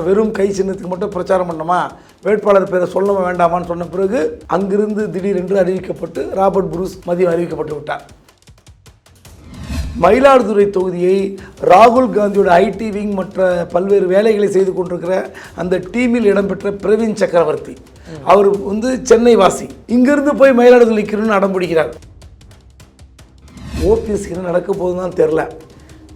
வெறும் கை சின்னத்துக்கு மட்டும் பிரச்சாரம் பண்ணோமா வேட்பாளர் பேரை சொல்ல வேண்டாமான்னு சொன்ன பிறகு அங்கிருந்து திடீரென்று அறிவிக்கப்பட்டு ராபர்ட் புரூஸ் மதியம் அறிவிக்கப்பட்டு விட்டார். மயிலாடுதுறை தொகுதியை ராகுல் காந்தியோட ஐடி விங் மற்ற பல்வேறு வேலைகளை செய்து கொண்டிருக்கிற அந்த டீமில் இடம்பெற்ற பிரவீன் சக்கரவர்த்தி. அவர் வந்து சென்னை வாசி இங்கிருந்து போய் மயிலாடுதுறை நிற்கணும்னு அடம் பிடிக்கிறார். ஓபிஎஸ் என்ன நடக்க தான் தெரில.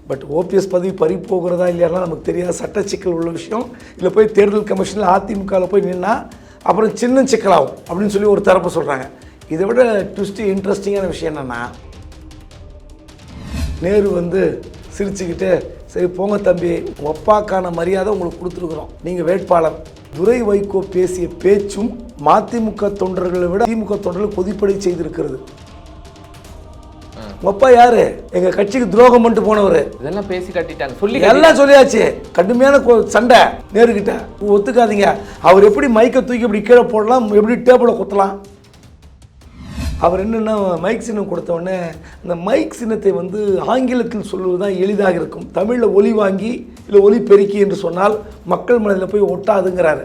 பட் ஓபிஎஸ் பதவி பறி போகிறதா இல்லையாலாம் நமக்கு தெரியாத சட்ட சிக்கல் உள்ள விஷயம். இல்லை போய் தேர்தல் கமிஷனில் அதிமுகவில் போய் நின்னா அப்புறம் சின்ன சிக்கலாகும் அப்படின்னு சொல்லி ஒரு தரப்பு சொல்கிறாங்க இதை விட ட்விஸ்ட்டு இன்ட்ரெஸ்டிங்கான விஷயம் என்னென்னா நேரு வந்து சிரிச்சுக்கிட்டு சரி போங்க தம்பி ஒப்பாக்கான மரியாதை உங்களுக்கு கொடுத்துருக்குறோம். நீங்கள் வேட்பாளர். துரை வைகோ பேசிய பேச்சும் மதிமுக தொண்டர்களை விட திமுக தொண்டர்கள் கொதிப்படை செய்திருக்கிறது. உங்கள் அப்பா யாரு? எங்கள் கட்சிக்கு துரோகம் பண்ணிட்டு போனவர். இதெல்லாம் பேசி காட்டிட்டாங்க. சொல்லி எல்லாம் சொல்லியாச்சு. கடுமையான சண்டை நேருக்கிட்ட ஒத்துக்காதீங்க. அவர் எப்படி மைக்கை தூக்கி இப்படி கீழே போடலாம்? எப்படி டேபிளை குத்தலாம்? அவர் என்னென்னா மைக் சின்னம் கொடுத்த உடனே அந்த மைக் சின்னத்தை வந்து ஆங்கிலத்தில் சொல்வது தான் எளிதாக இருக்கும். தமிழில் ஒலி வாங்கி இல்லை ஒலி பெருக்கி என்று சொன்னால் மக்கள் மனதில் போய் ஒட்டாதுங்கிறாரு.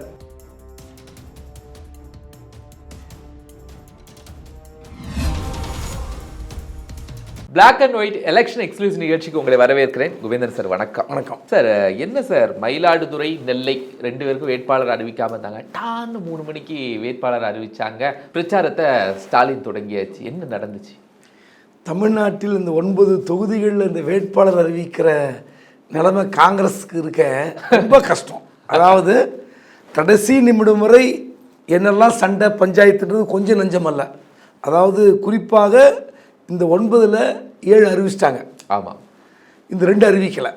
Black and white election exclusive நிகழ்ச்சிக்கு உங்களை வரவேற்கிறேன். குபேந்தர் சார் வணக்கம். வணக்கம். சார் என்ன சார் மயிலாடுதுறை நெல்லை ரெண்டு பேருக்கும் வேட்பாளர் அறிவிக்காம இருந்தாங்க. டான்னு மூணு மணிக்கு வேட்பாளர் அறிவிச்சாங்க. பிரச்சாரத்தை ஸ்டாலின் தொடங்கியாச்சு. என்ன நடந்துச்சு? தமிழ்நாட்டில் இந்த ஒன்பது தொகுதிகளில் இந்த வேட்பாளர் அறிவிக்கிற நிலைமை காங்கிரஸுக்கு இருக்க ரொம்ப கஷ்டம். அதாவது கடைசி நிமிடம் வரை என்னெல்லாம் சண்டை பஞ்சாயத்துன்றது கொஞ்சம் நஞ்சமல்ல. அதாவது குறிப்பாக இந்த ஒன்பதில் ஏழு அறிவிச்சிட்டாங்க. ஆமா. இந்த ரெண்டு அறிவிக்கலை.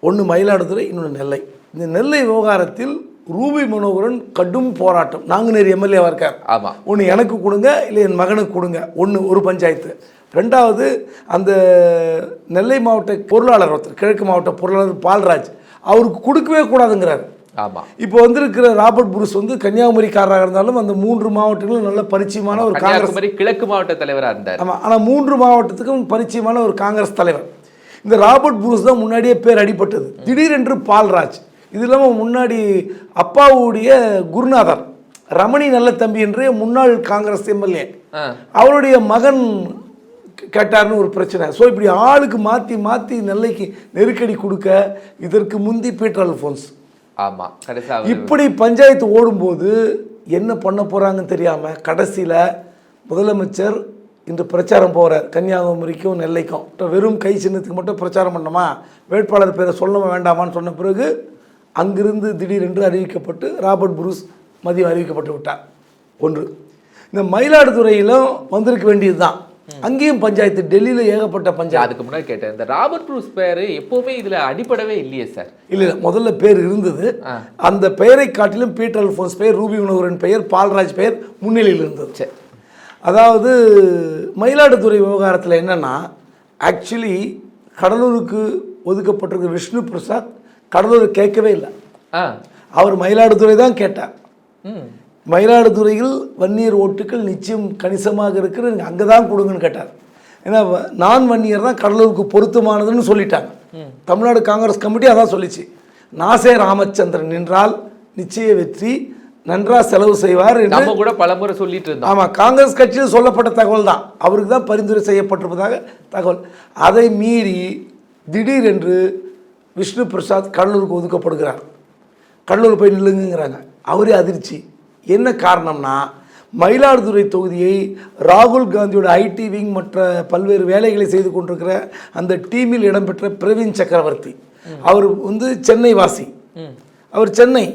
ஒன்று மயிலாடுதுறை இன்னொன்று நெல்லை. இந்த நெல்லை விவகாரத்தில் ரூபி மனோகரன் கடும் போராட்டம். நாங்குநேரி எம்எல்ஏவாக இருக்கார். ஆமா. ஒன்று எனக்கு கொடுங்க இல்லை என் மகனுக்கு கொடுங்க. ஒன்று ஒரு பஞ்சாயத்து. ரெண்டாவது அந்த நெல்லை மாவட்ட பொருளாளர் ஒருத்தர் கிழக்கு மாவட்ட பொருளாளர் பால்ராஜ் அவருக்கு கொடுக்கவே கூடாதுங்கிறார். ஆமா. இப்போ வந்திருக்கிற ராபர்ட் புருஸ் வந்து கன்னியாகுமரிக்காரராக இருந்தாலும் அந்த மூன்று மாவட்டங்களும் நல்ல பரிச்சயமான ஒரு காங்கிரஸ் கிழக்கு மாவட்ட தலைவரா இருந்தார். ஆமாம் ஆனால் மூன்று மாவட்டத்துக்கும் பரிச்சயமான ஒரு காங்கிரஸ் தலைவர். இந்த ராபர்ட் புரூஸ் தான் முன்னாடியே பேர் அடிபட்டது. திடீரென்று பால்ராஜ். இது இல்லாமல் முன்னாடி அப்பாவுடைய குருநாதர் ரமணி நல்ல தம்பி என்று முன்னாள் காங்கிரஸ் எம்எல்ஏ. அவருடைய மகன் கேட்டார்னு ஒரு பிரச்சனை. ஸோ இப்படி ஆளுக்கு மாற்றி மாற்றி நெல்லைக்கு நெருக்கடி கொடுக்க இதற்கு முந்தி பீட்டர் அல்ஃபோன்ஸ் ஆமா கடைசி இப்படி பஞ்சாயத்து ஓடும்போது என்ன பண்ண போகிறாங்கன்னு தெரியாமல் கடைசியில் முதலமைச்சர் இன்று பிரச்சாரம் போகிறார் கன்னியாகுமரிக்கும் நெல்லைக்கும். வெறும் கை சின்னத்துக்கு மட்டும் பிரச்சாரம் பண்ணோமா வேட்பாளர் பேரை சொல்ல வேண்டாமான்னு சொன்ன பிறகு அங்கிருந்து திடீரென்று அறிவிக்கப்பட்டு ராபர்ட் புரூஸ் மதியம் அறிவிக்கப்பட்டு விட்டார். ஒன்று. இந்த மயிலாடுதுறையிலும் வந்திருக்க வேண்டியது தான் அங்கேயும் பஞ்சாயத்து டெல்லியில் ஏகப்பட்ட பஞ்சாயத்து. அதுக்கு முன்னாடி கேட்டேன். இந்த ராபர்ட் ப்ரூஸ் பேரு எப்பவுமே இதுல அடிப்படவே இல்லையே சார். இல்லை இல்லை, முதல்ல பேர் இருந்தது. அந்த பெயரை காட்டிலும் பீட்டர் அல்ஃபோன்ஸ் பெயர் ரூபி உணவரின் பெயர் பால்ராஜ் பெயர் முன்னிலையில் இருந்தது. சரி. அதாவது மயிலாடுதுறை விவகாரத்தில் என்னென்னா ஆக்சுவலி கடலூருக்கு ஒதுக்கப்பட்டிருக்க விஷ்ணு பிரசாத் கடலூர் கேட்கவே இல்லை. ஆ. அவர் மயிலாடுதுறை தான் கேட்டார். மயிலாடுதுறையில் வன்னியர் ஓட்டுகள் நிச்சயம் கணிசமாக இருக்கிற நீங்கள் அங்கே தான் கொடுங்கன்னு கேட்டார். ஏன்னா நான் வன்னியர் தான் கடலூருக்கு பொருத்தமானதுன்னு சொல்லிட்டாங்க. தமிழ்நாடு காங்கிரஸ் கமிட்டி அதான் சொல்லிச்சு. நாசே ராமச்சந்திரன் நின்றால் நிச்சய வெற்றி நன்றா செலவு செய்வார் என்று நம்ம கூட பலமுறை சொல்லிட்டு இருந்தோம் ஆமாம் காங்கிரஸ் கட்சியில் சொல்லப்பட்ட தகவல் தான். அவருக்கு தான் பரிந்துரை செய்யப்பட்டிருப்பதாக தகவல். அதை மீறி திடீரென்று விஷ்ணு பிரசாத் கடலூருக்கு ஒதுக்கப்படுகிறார். கடலூர் போய் நில்லுங்கிறாங்க அவரே அதிர்ச்சி. என்ன காரணம்னா மயிலாடுதுறை தொகுதியை ராகுல் காந்தியோட ஐடி விங் மற்ற பல்வேறு வேலைகளை செய்து கொண்டிருக்கிற அந்த டீமில் இடம்பெற்ற பிரவீன் சக்கரவர்த்தி. அவர் வந்து சென்னை வாசி அவர் சென்னை.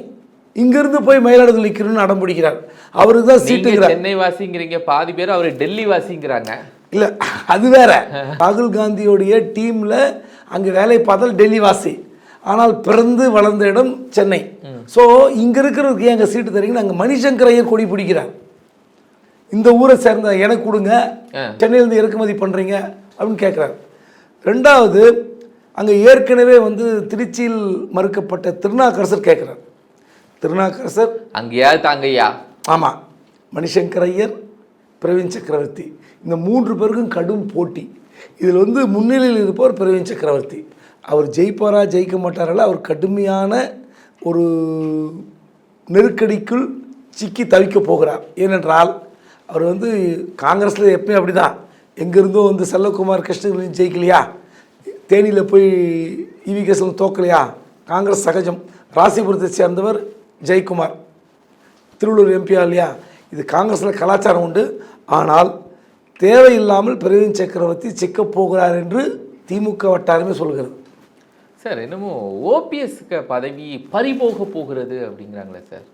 இங்கிருந்து போய் மயிலாடுதுறை நிற்கணும்னு அடம் பிடிக்கிறார். அவருக்கு தான் சீட்டுங்கிறார் சென்னை வாசிங்கிறீங்க பாதி பேர் அவரு டெல்லி வாசிங்கிறாங்க இல்லை அது வேற. ராகுல் காந்தியோடைய டீமில் அங்கே வேலை பார்த்தால் டெல்லி வாசி ஆனால் பிறந்து வளர்ந்த இடம் சென்னை. ஸோ இங்கே இருக்கிறவருக்கு அங்கே சீட்டு தரீங்கன்னு அங்கே மணிசங்கர் ஐயர் கொடி பிடிக்கிறார். இந்த ஊரை சேர்ந்த எனக்கு கொடுங்க. சென்னையிலேருந்து இறக்குமதி பண்ணுறீங்க அப்படின்னு கேட்குறாரு ரெண்டாவது அங்கே ஏற்கனவே வந்து திருச்சியில் மறுக்கப்பட்ட திருநாக்கரசர் கேட்குறார் திருநாக்கரசர் அங்கேயா தாங்கய்யா. ஆமாம் மணிசங்கர் ஐயர் பிரவீன் சக்கரவர்த்தி. இந்த மூன்று பேருக்கும் கடும் போட்டி. இதில் வந்து முன்னிலையில் இருப்பவர் பிரவீன் சக்கரவர்த்தி. அவர் ஜெயிப்பாரா ஜெயிக்க மாட்டாரா அவர் கடுமையான ஒரு நெருக்கடிக்குள் சிக்கி தவிக்கப் போகிறார். ஏனென்றால் அவர் வந்து காங்கிரஸில் எப்பயும் அப்படி தான் எங்கேருந்தோ வந்து செல்லகுமார் கிருஷ்ணகிரி ஜெயிக்கலையா? தேனியில் போய் இவி கேசலம் தோக்கலையா? காங்கிரஸ் சகஜம். ராசிபுரத்தை சேர்ந்தவர் ஜெயக்குமார். திருவள்ளூர் எம்பியா இல்லையா? இது காங்கிரஸில் கலாச்சாரம் உண்டு. ஆனால் தேவையில்லாமல் பிரவீன் சக்கரவர்த்தி சிக்கப் போகிறார் என்று திமுக வட்டாரமே சொல்கிறது. சார் என்னமோ ஓபிஎஸ்க்கு பதவி பறிபோக போகிறது அப்படிங்கிறாங்களே சார்.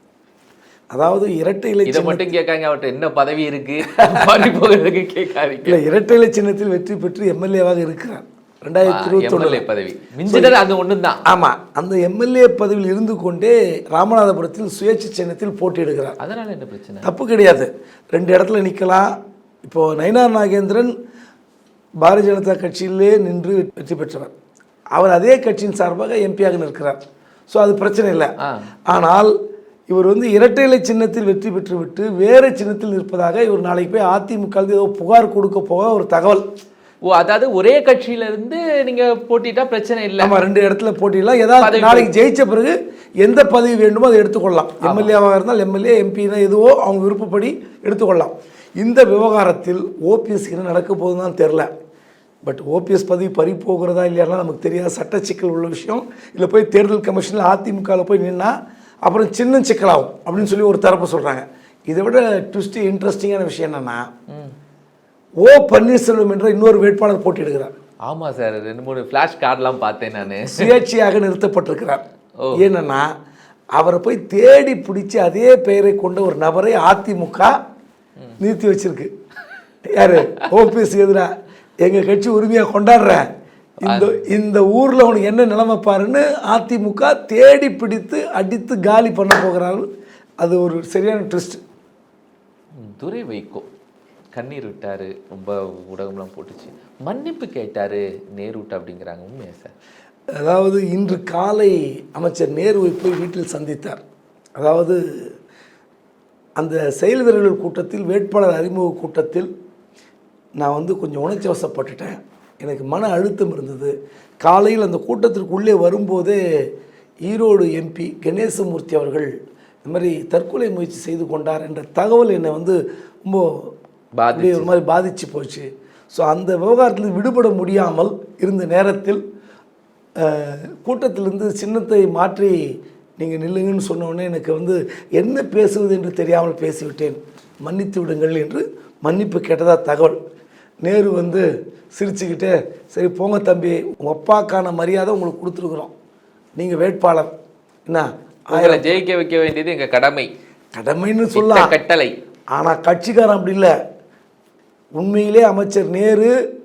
அதாவது இரட்டை இலை இதை மட்டும் கேட்காங்க அவர்கிட்ட என்ன பதவி இருக்கு? பறிபோகிறதுக்கு கேட்காதீங்க. இல்லை இரட்டை இலை சின்னத்தில் வெற்றி பெற்று எம்எல்ஏவாக இருக்கிறார். ரெண்டாயிரத்தி இருபத்தி எம்எல்ஏ பதவி. மிஞ்சினர் அது ஒண்ணுதான் ஆமாம் அந்த எம்எல்ஏ பதவியில் இருந்து கொண்டே ராமநாதபுரத்தில் சுயேட்சை சின்னத்தில் போட்டியிடுகிறார். அதனால என்ன பிரச்சனை? தப்பு கிடையாது. ரெண்டு இடத்துல நிற்கலாம் இப்போது நயினார் நாகேந்திரன் பாரதிய ஜனதா கட்சியிலே நின்று வெற்றி பெற்றவர். அவர் அதே கட்சியின் சார்பாக எம்பியாக நிற்கிறார். ஸோ அது பிரச்சனை இல்லை. ஆனால் இவர் வந்து இரட்டை இலை சின்னத்தில் வெற்றி பெற்றுவிட்டு வேறு சின்னத்தில் நிற்பதாக இவர் நாளைக்கு போய் அதிமுக ஏதோ புகார் கொடுக்க போக ஒரு தகவல். ஓ அதாவது ஒரே கட்சியில இருந்து நீங்க போட்டிட்டா பிரச்சனை இல்ல. நம்ம ரெண்டு இடத்துல போட்டிடலாம் ஏதாவது நாளைக்கு ஜெயிச்ச பிறகு எந்த பதவி வேண்டுமோ அதை எடுத்துக்கொள்ளலாம். எம்எல்ஏவாக இருந்தால் எம்எல்ஏ எம்பினா எதுவோ அவங்க விருப்பப்படி எடுத்துக்கொள்ளலாம். இந்த விவகாரத்தில் ஓபிஎஸ் என்ன நடக்க போகுதுன்னு தெரில பட் ஓபிஎஸ் பதவி பறி போகிறதா இல்லையானா நமக்கு தெரியாத சட்ட சிக்கல் உள்ள விஷயம். இல்லை போய் தேர்தல் கமிஷனில் அதிமுகவில் போய் நின்னா அப்புறம் சின்ன சிக்கலாகும் அப்படின்னு சொல்லி ஒரு தரப்பு சொல்கிறாங்க இதை விட ட்விஸ்ட்டு இன்ட்ரெஸ்டிங்கான விஷயம் என்னென்னா ஓ பன்னீர்செல்வம் என்ற இன்னொரு வேட்பாளர் போட்டியிடுகிறார். ஆமா சார் ரெண்டு மூணு ஃபிளாஷ் கார்டெல்லாம் பார்த்தேன் நானு. சுயேட்சையாக நிறுத்தப்பட்டிருக்கிறார். ஏன்னா அவரை போய் தேடி பிடிச்சி அதே பெயரை கொண்ட ஒரு நபரை அதிமுக நிறுத்தி வச்சிருக்கு. யாரு? ஓபிஎஸ் எதிரா? எங்க கட்சி உரிமையாக கொண்டாடுற. இந்த இந்த ஊர்ல உனக்கு என்ன நிலைமை பாருன்னு அதிமுக தேடி பிடித்து அடித்து காலி பண்ண போகிறார்கள். அது ஒரு சரியான ட்விஸ்ட் துரை வைகோ கண்ணீர் விட்டாரு ரொம்ப ஊடகம்லாம் போட்டுச்சு. மன்னிப்பு கேட்டாரு நேருட்ட அப்படிங்கிறாங்க. உண்மையா சார்? அதாவது இன்று காலை அமைச்சர் நேருவை போய் வீட்டில் சந்தித்தார். அதாவது அந்த செயல் வீரர்கள் கூட்டத்தில் வேட்பாளர் அறிமுக கூட்டத்தில் நான் வந்து கொஞ்சம் உணர்ச்சி வசப்பட்டுட்டேன் எனக்கு மன அழுத்தம் இருந்தது. காலையில் அந்த கூட்டத்திற்குள்ளே வரும்போதே ஈரோடு எம்பி கணேசமூர்த்தி அவர்கள் இந்த மாதிரி தற்கொலை முயற்சி செய்து கொண்டார் என்ற தகவல் என்னை வந்து ரொம்ப. அப்படியே ஒரு மாதிரி பாதிச்சு போச்சு. ஸோ அந்த விவகாரத்தில் விடுபட முடியாமல் இருந்த நேரத்தில் கூட்டத்திலிருந்து சின்னத்தை மாற்றி நீங்கள் நில்லுங்கன்னு சொன்ன உடனே எனக்கு வந்து என்ன பேசுவது என்று தெரியாமல் பேசிவிட்டேன். மன்னித்து விடுங்கள் என்று மன்னிப்பு கேட்டதா தகவல். நேரு வந்து சிரிச்சுக்கிட்டே சரி போங்க தம்பி உங்கள் அப்பாக்கான மரியாதை உங்களுக்கு கொடுத்துருக்குறோம். நீங்கள் வேட்பாளர். என்ன? உங்களை ஜெயிக்க வைக்க வேண்டியது எங்க கடமை. கடமைன்னு சொல்லலாம். கட்டளை. ஆனால் கட்சிக்காரன் அப்படி இல்லை. உண்மையிலே அமைச்சர் நேரு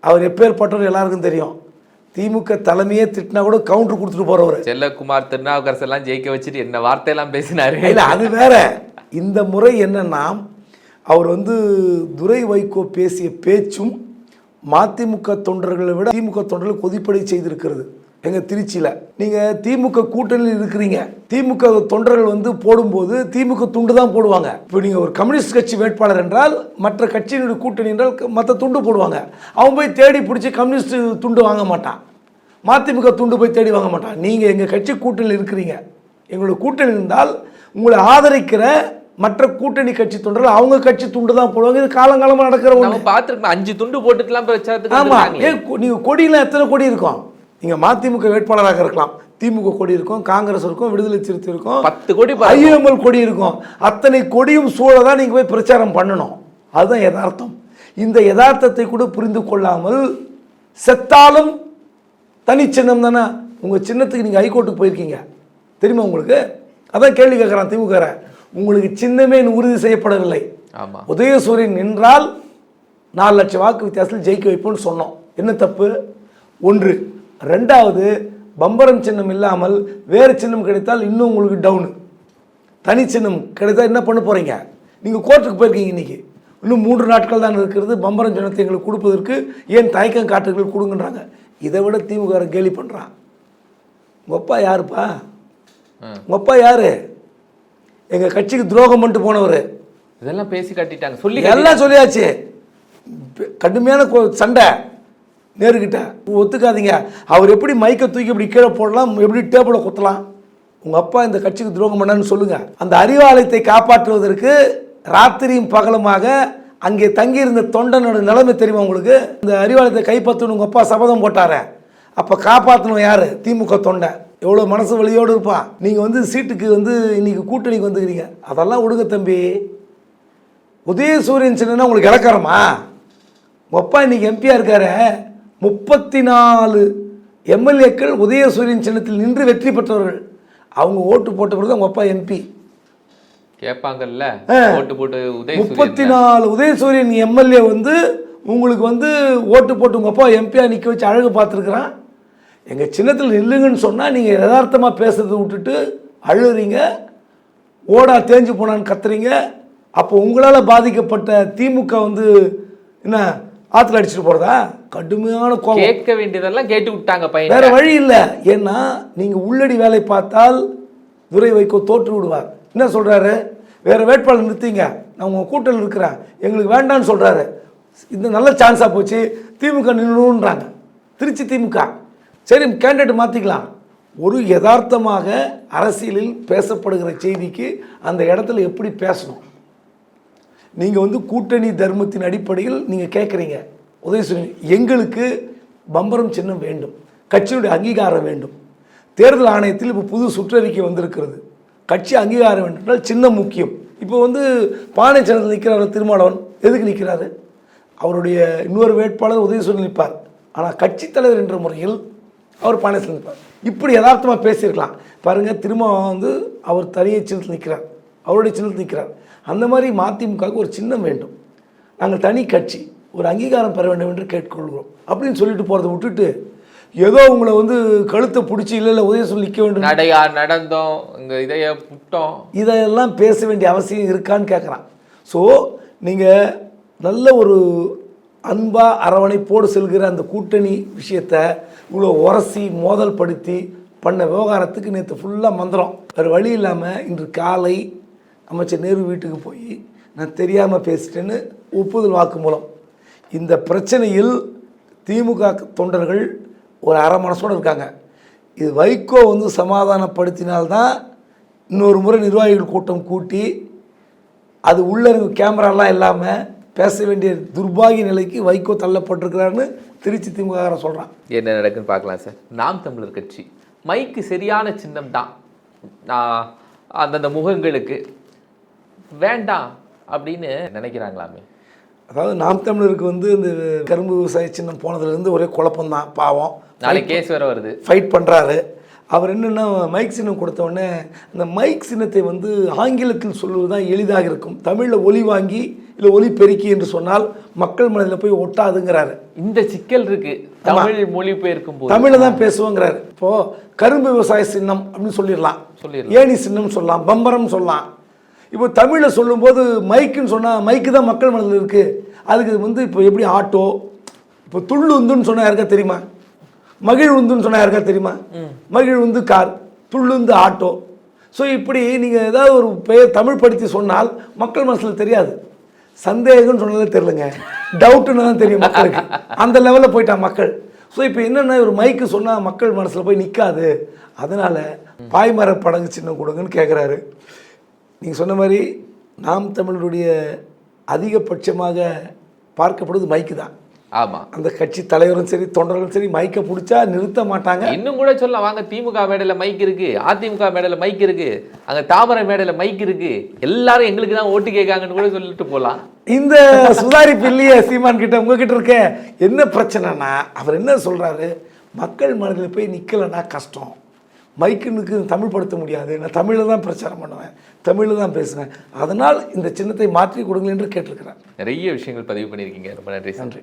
அவர் எப்பேற்பட்டவர் எல்லாருக்கும் தெரியும். திமுக தலைமையே திட்டினா கூட கவுண்டர் கொடுத்துட்டு போகிறவர் செல்லக்குமார் திருநாவுக்கரசு எல்லாம் ஜெயிக்க வச்சுட்டு என்ன வார்த்தையெல்லாம் பேசினாரு? இல்லை அது வேற. இந்த முறை என்னன்னா அவர் வந்து துரை வைகோ பேசிய பேச்சும் மதிமுக தொண்டர்களை விட திமுக தொண்டர்கள் கொதிப்படை செய்திருக்கிறது. எங்கள் திருச்சியில். நீங்கள் திமுக கூட்டணியில் இருக்கிறீங்க. திமுக தொண்டர்கள் வந்து போடும்போது திமுக துண்டு தான் போடுவாங்க. இப்போ நீங்கள் ஒரு கம்யூனிஸ்ட் கட்சி வேட்பாளர் என்றால் மற்ற கட்சியினுடைய கூட்டணி என்றால் மற்ற துண்டு போடுவாங்க. அவன் போய் தேடி பிடிச்சி கம்யூனிஸ்ட் துண்டு வாங்க மாட்டான். மதிமுக துண்டு போய் தேடி வாங்க மாட்டான். நீங்கள் எங்கள் கட்சி கூட்டணியில் இருக்கிறீங்க. எங்களோட கூட்டணி இருந்தால் உங்களை ஆதரிக்கிற மற்ற கூட்டணி கட்சி தொண்டர்கள் அவங்க கட்சி துண்டு தான் போடுவாங்க. இது காலங்காலமாக நடக்கிற ஒன்று பார்த்துருக்கோம் அஞ்சு துண்டு பிரச்சாரத்துக்கு ஆமாம் வந்திருக்காங்களே. ஏன் கொ- நீங்க கொடியெல்லாம் எத்தனை கொடி இருக்கும்? நீங்கள் மதிமுக வேட்பாளராக இருக்கலாம். திமுக கொடி இருக்கும் காங்கிரஸ் இருக்கும் விடுதலை சிறுத்தை இருக்கும். பத்து கோடி. ஐஎம்எல் கொடி இருக்கும். அத்தனை கொடியும் சூழ தான் நீங்கள் போய் பிரச்சாரம் பண்ணணும். அதுதான் யதார்த்தம். இந்த யதார்த்தத்தை கூட புரிந்து கொள்ளாமல் செத்தாலும் தனி சின்னம் தானே. உங்கள் சின்னத்துக்கு நீங்கள் ஹைகோர்ட்டுக்கு போயிருக்கீங்க. தெரியுமா உங்களுக்கு? அதான் கேள்வி கேட்குறான் திமுக உங்களுக்கு சின்னமே உறுதி செய்யப்படவில்லை. உதயசூரியன் நின்றால் நாலு லட்சம் வாக்கு வித்தியாசத்தில் ஜெயிக்க வைப்போம்னு சொன்னோம். என்ன தப்பு? ஒன்று. ரெண்டாவது பம்பரம் சின்னம் இல்லாமல் வேறு சின்னம் கிடைத்தால் இன்னும் உங்களுக்கு டவுனு. தனி சின்னம் கிடைத்தா என்ன பண்ண போகிறீங்க நீங்கள் கோர்ட்டுக்கு போயிருக்கீங்க இன்னைக்கு. இன்னும் மூன்று நாட்கள் தான் இருக்கிறது. பம்பரம் சின்னத்தை எங்களுக்கு கொடுப்பதற்கு ஏன் தயக்கம் காட்டுகள் கொடுங்கன்றாங்க. இதை விட திமுக கேலி பண்ணுறான் உங்கள் அப்பா யாருப்பா. உங்கள் அப்பா யாரு? எங்கள் கட்சிக்கு துரோகம் பண்ணிட்டு போனவர். இதெல்லாம் பேசி காட்டிட்டாங்க. சொல்லி எல்லாம் சொல்லியாச்சு. கடுமையான சண்டை. நேருக்கிட்ட ஒத்துக்காதீங்க. அவர் எப்படி மைக்கை தூக்கி இப்படி கீழே போடலாம் எப்படி டேபிளை குத்தலாம்? உங்கள் அப்பா இந்த கட்சிக்கு துரோகம் பண்ணான்னு சொல்லுங்கள் அந்த அறிவாலயத்தை காப்பாற்றுவதற்கு ராத்திரியும் பகலுமாக அங்கே தங்கியிருந்த தொண்டனோட நிலைமை தெரியுமா உங்களுக்கு? இந்த அறிவாலயத்தை கைப்பற்றணும் உங்கள் அப்பா சபதம் போட்டாரே. அப்போ காப்பாற்றணும் யார்? திமுக தொண்டை. எவ்வளோ மனசு வலியோடு இருப்பான் நீங்கள் வந்து சீட்டுக்கு வந்து இன்னைக்கு கூட்டணிக்கு வந்துக்கிறீங்க. அதெல்லாம் விடுங்க தம்பி. உதயசூரியன் சின்னன்னா உங்களுக்கு இலக்கரமா அப்பா இன்னைக்கு எம்பியாக இருக்காரு. முப்பத்தி நாலு எம்எல்ஏக்கள் உதயசூரியன் சின்னத்தில் நின்று வெற்றி பெற்றவர்கள். அவங்க ஓட்டு போட்ட பிறகு உங்கள் அப்பா எம்பி கேட்பாங்கல்ல? ஆ. போட்டு முப்பத்தி நாலு உதயசூரியன் எம்எல்ஏ வந்து உங்களுக்கு வந்து ஓட்டு போட்டு உங்கள் அப்பா எம்பியாக நிற்க வச்சு அழகு பார்த்துருக்குறான். எங்கள் சின்னத்தில் நில்லுங்கன்னு சொன்னால் நீங்கள் யதார்த்தமாக பேசுறதை விட்டுட்டு அழுறீங்க ஓடா தேஞ்சு போனான்னு கத்துறீங்க. அப்போ உங்களால் பாதிக்கப்பட்ட திமுக வந்து என்ன ஆற்றுல அடிச்சுட்டு போகிறதா கடுமையான கோபம். கேட்க வேண்டியதெல்லாம் கேட்டு விட்டாங்க வேற பையன் வழி இல்லை. ஏன்னா நீங்கள் உள்ளடி வேலை பார்த்தால் துரை வைகோ தோற்று விடுவார். என்ன சொல்கிறாரு வேற வேட்பாளர் நிறுத்திங்க. நான் உங்கள் கூட்டத்தில் இருக்கிறேன். எங்களுக்கு வேண்டாம்னு சொல்கிறாரு இந்த நல்ல சான்ஸாக போச்சு. திமுக நின்றுன்றாங்க திருச்சி திமுக. சரி கேண்டிடேட் மாற்றிக்கலாம் ஒரு யதார்த்தமாக அரசியலில் பேசப்படுகிற செய்திக்கு அந்த இடத்துல எப்படி பேசணும்? நீங்கள் வந்து கூட்டணி தர்மத்தின் அடிப்படையில் நீங்கள் கேட்குறீங்க உதயசூரியன் எங்களுக்கு பம்பரம் சின்னம் வேண்டும். கட்சியுடைய அங்கீகாரம் வேண்டும். தேர்தல் ஆணையத்தில் இப்போ புது சுற்றறிக்கை வந்திருக்கிறது. கட்சி அங்கீகாரம் வேண்டும் என்றால் சின்னம் முக்கியம். இப்போ வந்து பானை சின்னத்தில் நிற்கிறார் திருமாவளவன். எதுக்கு நிற்கிறாரு அவருடைய இன்னொரு வேட்பாளர் உதயசூரியன் நிற்பார். ஆனால் கட்சி தலைவர் என்ற முறையில் அவர் பானை நிற்பார் இப்படி யதார்த்தமாக பேசியிருக்கலாம். பாருங்கள் திருமாவளவன் வந்து அவர் தனியை சின்னத்தில் நிற்கிறார் அவருடைய சின்னத்தில் நிற்கிறார் அந்த மாதிரி மதிமுகவுக்கு ஒரு சின்னம் வேண்டும். நாங்கள் தனி கட்சி ஒரு அங்கீகாரம் பெற வேண்டும் என்று கேட்டுக்கொள்கிறோம். அப்படின்னு சொல்லிட்டு போகிறத விட்டுட்டு ஏதோ உங்களை வந்து கழுத்தை பிடிச்சி இல்லை இல்லை உதய சொல்லி நிற்க வேண்டும். நடையா நடந்தோம் இங்க இதைய புட்டோம். இதெல்லாம் பேச வேண்டிய அவசியம் இருக்கான்னு கேட்குறான் ஸோ நீங்கள் நல்ல ஒரு அன்பா அரவணைப்போடு செல்கிற அந்த கூட்டணி விஷயத்த இவ்வளோ உரசி மோதல் படுத்தி பண்ண விவகாரத்துக்கு நேற்று ஃபுல்லாக மந்திரம். வேறு வழி இல்லாமல் இன்று காலை அமைச்சர் நேரு வீட்டுக்கு போய் நான் தெரியாமல் பேசிட்டேன்னு ஒப்புதல் வாக்கு மூலம். இந்த பிரச்சனையில் திமுக தொண்டர்கள் ஒரு அரை மனசோடு இருக்காங்க. இது வைகோ வந்து சமாதானப்படுத்தினால்தான் இன்னொரு முறை நிர்வாகிகள் கூட்டம் கூட்டி அது உள்ளே இருக்க கேமராலாம் இல்லாமல் பேச வேண்டிய துர்பாகிய நிலைக்கு வைகோ தள்ளப்பட்டிருக்கிறாருன்னு திருச்சி திமுக சொல்கிறான் என்ன நடக்குன்னு பார்க்கலாம் சார். நாம் தமிழர் கட்சி. மைக்கு சரியான சின்னம் தான் அந்தந்த முகங்களுக்கு வேண்டாம் அப்படின்னு நினைக்கிறாங்களாமே. அதாவது நாம் தமிழருக்கு வந்து இந்த கரும்பு விவசாய சின்னம் போனதுலேருந்து ஒரே குழப்பம்தான் பாவம். நாளைக்கு கேஸ் வேற வருது. ஃபைட் பண்ணுறாரு அவர் என்னென்னா மைக் சின்னம் கொடுத்த உடனே அந்த மைக் சின்னத்தை வந்து ஆங்கிலத்தில் சொல்வது தான் எளிதாக இருக்கும். தமிழில் ஒலி வாங்கி இல்லை ஒலி பெருக்கி என்று சொன்னால் மக்கள் மனதில் போய் ஒட்டாதுங்கிறாரு. இந்த சிக்கல் இருக்கு. தமிழ் மொழிபெயர்க்கும் போது தமிழில் தான் பேசுவோங்கிறாரு. இப்போது கரும்பு விவசாய சின்னம் அப்படின்னு சொல்லிடலாம். சொல்லிடலாம். ஏணி சின்னம் சொல்லலாம் பம்பரம் சொல்லலாம். இப்போ தமிழில் சொல்லும்போது மைக்குன்னு சொன்னால் மைக்கு தான் மக்கள் மனதில் இருக்குது அதுக்கு வந்து இப்போ எப்படி ஆட்டோ இப்போ துள்ளு உந்துன்னு சொன்னால் யாருக்கா தெரியுமா? மகிழ் உந்துன்னு சொன்னால் யாருக்கா தெரியுமா? மகிழ் உந்து கார் துள்ளுந்து ஆட்டோ. ஸோ இப்படி நீங்கள் ஏதாவது ஒரு பெயர் தமிழ் படித்து சொன்னால் மக்கள் மனசில் தெரியாது. சந்தேகம்னு சொன்னதே தெரிலங்க டவுட்டுன்னு தான் தெரியும் மக்களுக்கு. அந்த லெவலில் போயிட்டான் மக்கள். ஸோ இப்போ என்னென்ன ஒரு மைக்கு சொன்னால் மக்கள் மனசில் போய் நிற்காது அதனால் பாய்மர படங்கு சின்னம் கொடுங்கன்னு கேட்குறாரு நீங்கள் சொன்ன மாதிரி நாம் தமிழருடைய அதிகபட்சமாக பார்க்கப்படுவது மைக்கு தான். ஆமா. அந்த கட்சி தலைவரும் சரி தொண்டர்களும் சரி மைக்கை பிடிச்சா நிறுத்த மாட்டாங்க. இன்னும் கூட சொல்லலாம். வாங்க திமுக மேடையில மைக் இருக்கு அதிமுக மேடையில மைக் இருக்கு அங்க தாமரை மேடையில மைக் இருக்கு. எல்லாரும் எங்களுக்கு தான் ஓட்டு கேட்காங்கன்னு கூட சொல்லிட்டு போலாம். இந்த சுதாரிப்பு இல்லையே சீமான் கிட்ட உங்ககிட்ட இருக்க என்ன பிரச்சனைனா அவர் என்ன சொல்றாரு? மக்கள் மனதில் போய் நிற்கலைன்னா கஷ்டம். மைக்குனுக்கு தமிழ் படுத்த முடியாது. நான் தமிழில் தான் பிரச்சாரம் பண்ணுவேன். தமிழில் தான் பேசுவேன். அதனால் இந்த சின்னத்தை மாற்றி கொடுங்கள் என்று கேட்டிருக்கிறார் நிறைய விஷயங்கள் பதிவு பண்ணியிருக்கீங்க. ரொம்ப நன்றி. நன்றி.